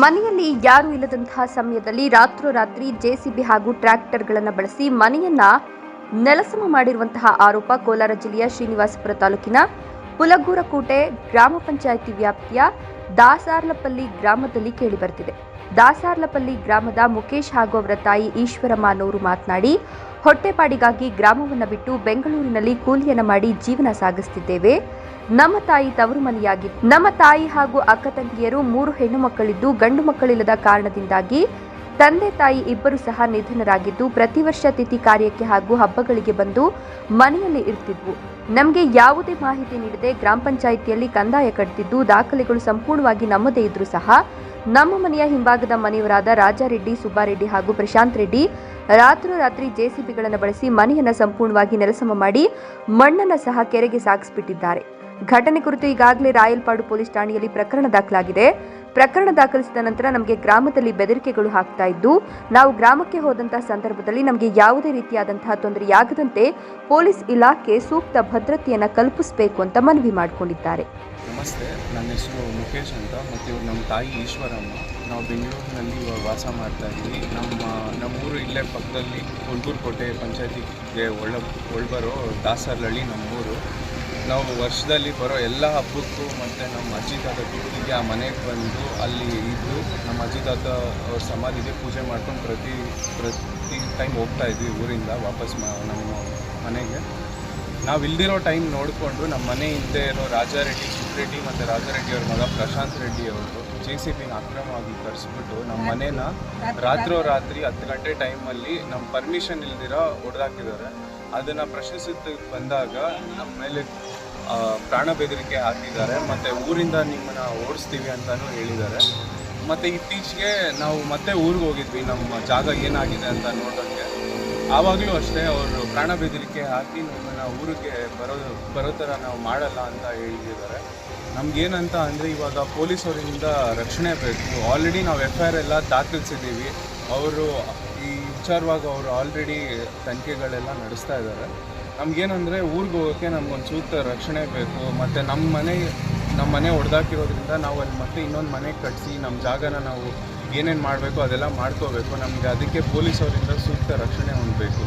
ಮನೆಯಲ್ಲಿ ಯಾರೂ ಇಲ್ಲದಂತಹ ಸಮಯದಲ್ಲಿ ರಾತ್ರೋರಾತ್ರಿ ಜೆಸಿಬಿ ಹಾಗೂ ಟ್ರ್ಯಾಕ್ಟರ್ಗಳನ್ನು ಬಳಸಿ ಮನೆಯನ್ನ ನೆಲಸಮ ಮಾಡಿರುವಂತಹ ಆರೋಪ ಕೋಲಾರ ಜಿಲ್ಲೆಯ ಶ್ರೀನಿವಾಸಪುರ ತಾಲೂಕಿನ ಪುಲಗೂರಕೋಟೆ ಗ್ರಾಮ ಪಂಚಾಯಿತಿ ವ್ಯಾಪ್ತಿಯ ದಾಸಾರ್ಲಪಲ್ಲಿ ಗ್ರಾಮದಲ್ಲಿ ಕೇಳಿಬರುತ್ತಿದೆ ದಾಸಾರ್ಲಪಲ್ಲಿ ಗ್ರಾಮದ ಮುಖೇಶ್ ಹಾಗೂ ಅವರ ತಾಯಿ ಈಶ್ವರಮ್ಮ ಅನ್ನೋರು ಮಾತನಾಡಿ, ಹೊಟ್ಟೆಪಾಡಿಗಾಗಿ ಗ್ರಾಮವನ್ನು ಬಿಟ್ಟು ಬೆಂಗಳೂರಿನಲ್ಲಿ ಕೂಲಿಯನ್ನು ಮಾಡಿ ಜೀವನ ಸಾಗಿಸುತ್ತಿದ್ದೇವೆ ನಮ್ಮ ತಾಯಿ ತವರು ಮನೆಯಾಗಿತ್ತು ನಮ್ಮ ತಾಯಿ ಹಾಗೂ ಅಕ್ಕ ತಂಗಿಯರು ಮೂರು ಹೆಣ್ಣು ಮಕ್ಕಳಿದ್ದು ಗಂಡು ಮಕ್ಕಳಿಲ್ಲದ ಕಾರಣದಿಂದಾಗಿ ತಂದೆ ತಾಯಿ ಇಬ್ಬರು ಸಹ ನಿಧನರಾಗಿದ್ದು, ಪ್ರತಿ ವರ್ಷ ತಿಥಿ ಕಾರ್ಯಕ್ಕೆ ಹಾಗೂ ಹಬ್ಬಗಳಿಗೆ ಬಂದು ಮನೆಯಲ್ಲಿ ಇರ್ತಿದ್ವು. ನಮಗೆ ಯಾವುದೇ ಮಾಹಿತಿ ನೀಡದೆ ಗ್ರಾಮ ಪಂಚಾಯಿತಿಯಲ್ಲಿ ಕಂದಾಯ ಕಟ್ಟಿದ್ದು ದಾಖಲೆಗಳು ಸಂಪೂರ್ಣವಾಗಿ ನಮ್ಮದೇ ಇದ್ರೂ ಸಹ ನಮ್ಮ ಮನೆಯ ಹಿಂಭಾಗದ ಮನೆಯವರಾದ ರಾಜಾರೆಡ್ಡಿ, ಸುಬ್ಬಾರೆಡ್ಡಿ ಹಾಗೂ ಪ್ರಶಾಂತ್ ರೆಡ್ಡಿ ರಾತ್ರೋರಾತ್ರಿ ಜೆಸಿಬಿಗಳನ್ನು ಬಳಸಿ ಮನೆಯನ್ನು ಸಂಪೂರ್ಣವಾಗಿ ನೆಲಸಮ ಮಾಡಿ ಮಣ್ಣನ್ನು ಸಹ ಕೆರೆಗೆ ಸಾಗಿಸ್ಬಿಟ್ಟಿದ್ದಾರೆ. ಘಟನೆ ಕುರಿತು ಈಗಾಗಲೇ ರಾಯಲ್ಪಾಡು ಪೊಲೀಸ್ ಠಾಣೆಯಲ್ಲಿ ಪ್ರಕರಣ ದಾಖಲಾಗಿದೆ. ಪ್ರಕರಣ ದಾಖಲಿಸಿದ ನಂತರ ನಮಗೆ ಗ್ರಾಮದಲ್ಲಿ ಬೆದರಿಕೆಗಳು ಹಾಕ್ತಾ ಇದ್ದು, ನಾವು ಗ್ರಾಮಕ್ಕೆ ಹೋದಂತಹ ಸಂದರ್ಭದಲ್ಲಿ ನಮಗೆ ಯಾವುದೇ ರೀತಿಯಾದಂತಹ ತೊಂದರೆಯಾಗದಂತೆ ಪೊಲೀಸ್ ಇಲಾಖೆ ಸೂಕ್ತ ಭದ್ರತೆಯನ್ನು ಕಲ್ಪಿಸಬೇಕು ಅಂತ ಮನವಿ ಮಾಡಿಕೊಂಡಿದ್ದಾರೆ. ನಮಸ್ತೆ, ನನ್ನ ಹೆಸರು ಮುಖೇಶ್ ಅಂತ. ಮತ್ತು ಇವ್ರು ನಮ್ಮ ತಾಯಿ ಈಶ್ವರಮ್ಮ. ನಾವು ಬೆಂಗಳೂರಿನಲ್ಲಿ ವಾಸ ಮಾಡ್ತಾ ಇದ್ದೀವಿ. ನಮ್ಮ, ನಮ್ಮೂರು ಇಲ್ಲೇ ಪಕ್ಕದಲ್ಲಿ ಕೋಟೆ ಪಂಚಾಯತಿಗೆ ಒಳ, ಒಳಬರೋ ದಾಸರಳ್ಳಿ ನಮ್ಮೂರು. ನಾವು ವರ್ಷದಲ್ಲಿ ಬರೋ ಎಲ್ಲ ಹಬ್ಬಕ್ಕೂ ಮತ್ತು ನಮ್ಮ ಅಜ್ಜಿ ತಾತ ಗುರ್ತಿಗೆ ಆ ಮನೆಗೆ ಬಂದು ಅಲ್ಲಿ ಇದ್ದು ನಮ್ಮ ಅಜ್ಜಿ ತಾತ ಅವ್ರ ಸಮಾಧಿಗೆ ಪೂಜೆ ಮಾಡ್ಕೊಂಡು ಪ್ರತಿ ಪ್ರತಿ ಟೈಮ್ ಹೋಗ್ತಾ ಇದ್ವಿ ಊರಿಂದ ವಾಪಸ್ ಮ ನಮ್ಮ ಮನೆಗೆ. ನಾವು ಇಲ್ದಿರೋ ಟೈಮ್ ನೋಡಿಕೊಂಡು ನಮ್ಮ ಮನೆ ಹಿಂದೆ ಇರೋ ರಾಜಾರೆಡ್ಡಿ ಸುಬ್ರೆಡ್ಡಿ ಮತ್ತು ರಾಜಾರೆಡ್ಡಿ ಅವ್ರ ಮಗ ಪ್ರಶಾಂತ್ ರೆಡ್ಡಿ ಅವರು ಜೆ ಸಿ ಬಿನ ಅಕ್ರಮವಾಗಿ ಕರೆಸ್ಬಿಟ್ಟು ನಮ್ಮ ಮನೇನ ರಾತ್ರೋರಾತ್ರಿ ಹತ್ತು ಗಂಟೆ ಟೈಮಲ್ಲಿ ನಮ್ಮ ಪರ್ಮಿಷನ್ ಇಲ್ದಿರೋ ಹೊಡೆದಾಕಿದ್ದಾರೆ ಅದನ್ನು ಪ್ರಶ್ನಿಸುತ್ತ ಬಂದಾಗ ನಮ್ಮ ಮೇಲೆ ಪ್ರಾಣ ಬೆದರಿಕೆ ಹಾಕಿದ್ದಾರೆ. ಮತ್ತು ಊರಿಂದ ನಿಮ್ಮನ್ನು ಓಡಿಸ್ತೀವಿ ಅಂತಲೂ ಹೇಳಿದ್ದಾರೆ. ಮತ್ತು ಇತ್ತೀಚೆಗೆ ನಾವು ಮತ್ತೆ ಊರಿಗೆ ಹೋಗಿದ್ವಿ. ನಮ್ಮ ಜಾಗ ಏನಾಗಿದೆ ಅಂತ ನೋಡೋಕ್ಕೆ. ಆವಾಗಲೂ ಅಷ್ಟೇ ಅವರು ಪ್ರಾಣ ಬೆದರಿಕೆ ಹಾಕಿ ನಮ್ಮನ್ನು ಊರಿಗೆ ಬರೋ ಬರೋ ಥರ ನಾವು ಮಾಡಲ್ಲ ಅಂತ ಹೇಳಿದ್ದಾರೆ. ನಮಗೇನಂತ ಅಂದರೆ ಇವಾಗ ಪೊಲೀಸರಿಂದ ರಕ್ಷಣೆ ಬೇಕು. ಆಲ್ರೆಡಿ ನಾವು ಎಫ್ ಐ ಆರ್ ಎಲ್ಲ ದಾಖಲಿಸಿದ್ದೀವಿ. ಅವರು ಈ ವಿಚಾರವಾಗಿ ಅವರು ಆಲ್ರೆಡಿ ತನಿಖೆಗಳೆಲ್ಲ ನಡೆಸ್ತಾ ಇದ್ದಾರೆ. ನಮಗೇನಂದರೆ ಊರಿಗೆ ಹೋಗೋಕ್ಕೆ ನಮ್ಗೊಂದು ಸೂಕ್ತ ರಕ್ಷಣೆ ಬೇಕು, ಮತ್ತು ನಮ್ಮ ಮನೆ ನಮ್ಮ ಮನೆ ಹೊಡೆದಾಕಿರೋದ್ರಿಂದ ನಾವು ಅಲ್ಲಿ ಮತ್ತೆ ಇನ್ನೊಂದು ಮನೆ ಕಟ್ಟಿಸಿ ನಮ್ಮ ಜಾಗನ ನಾವು ಏನೇನು ಮಾಡಬೇಕು ಅದೆಲ್ಲ ಮಾಡ್ಕೋಬೇಕು. ನಮಗೆ ಅದಕ್ಕೆ ಪೊಲೀಸವರಿಂದ ಸೂಕ್ತ ರಕ್ಷಣೆ ಹೊಂದಬೇಕು.